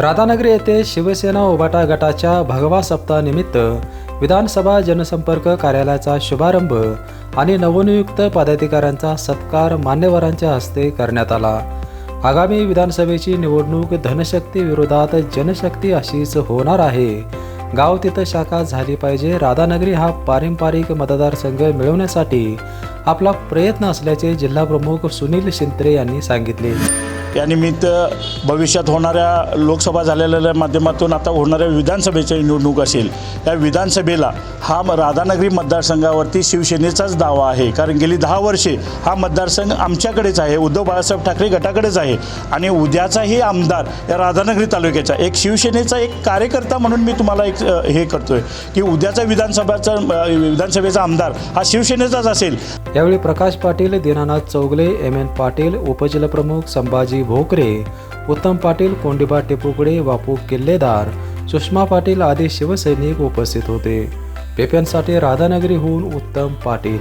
राधानगरी येथे शिवसेना उभाटा गटाच्या भगवा सप्ताहानिमित्त विधानसभा जनसंपर्क कार्यालयाचा शुभारंभ आणि नवनियुक्त पदाधिकाऱ्यांचा सत्कार मान्यवरांच्या हस्ते करण्यात आला. आगामी विधानसभेची निवडणूक धनशक्ती विरोधात जनशक्ती अशीच होणार आहे. गाव तिथं शाखा झाली पाहिजे. राधानगरी हा पारंपरिक मतदारसंघ मिळवण्यासाठी आपला प्रयत्न असल्याचे जिल्हाप्रमुख सुनील शिंत्रे यांनी सांगितले. यानिमित्त भविष्यात होणाऱ्या लोकसभा झालेल्या माध्यमातून आता होणाऱ्या विधानसभेची निवडणूक असेल या विधानसभेला हा म- राधानगरी मतदारसंघावरती शिवसेनेचाच दावा आहे. कारण गेली दहा वर्षे हा मतदारसंघ आमच्याकडेच आहे उद्धव बाळासाहेब ठाकरे गटाकडेच आहे. आणि उद्याचाही आमदार या राधानगरी तालुक्याचा एक शिवसेनेचा एक कार्यकर्ता म्हणून मी तुम्हाला एक हे करतोय की उद्याचा विधानसभाचा विधानसभेचा आमदार हा शिवसेनेचाच असेल. यावेळी प्रकाश पाटील दीनानाथ चौगले एम एन पाटील उपजिल्हाप्रमुख संभाजी भोकरे उत्तम पाटील कोंडीबा टेपुकडे बापू किल्लेदार सुषमा पाटील आदी शिवसैनिक उपस्थित होते. पेप्यांसाठी राधानगरीहून उत्तम पाटील